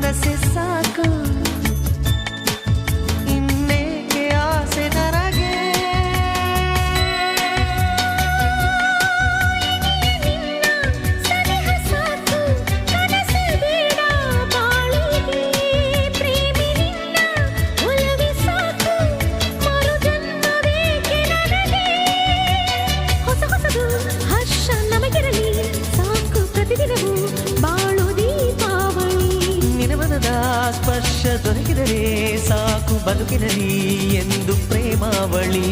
nada se. దొరికినరే సాకు బతుకినది ఎందు ప్రేమావళి.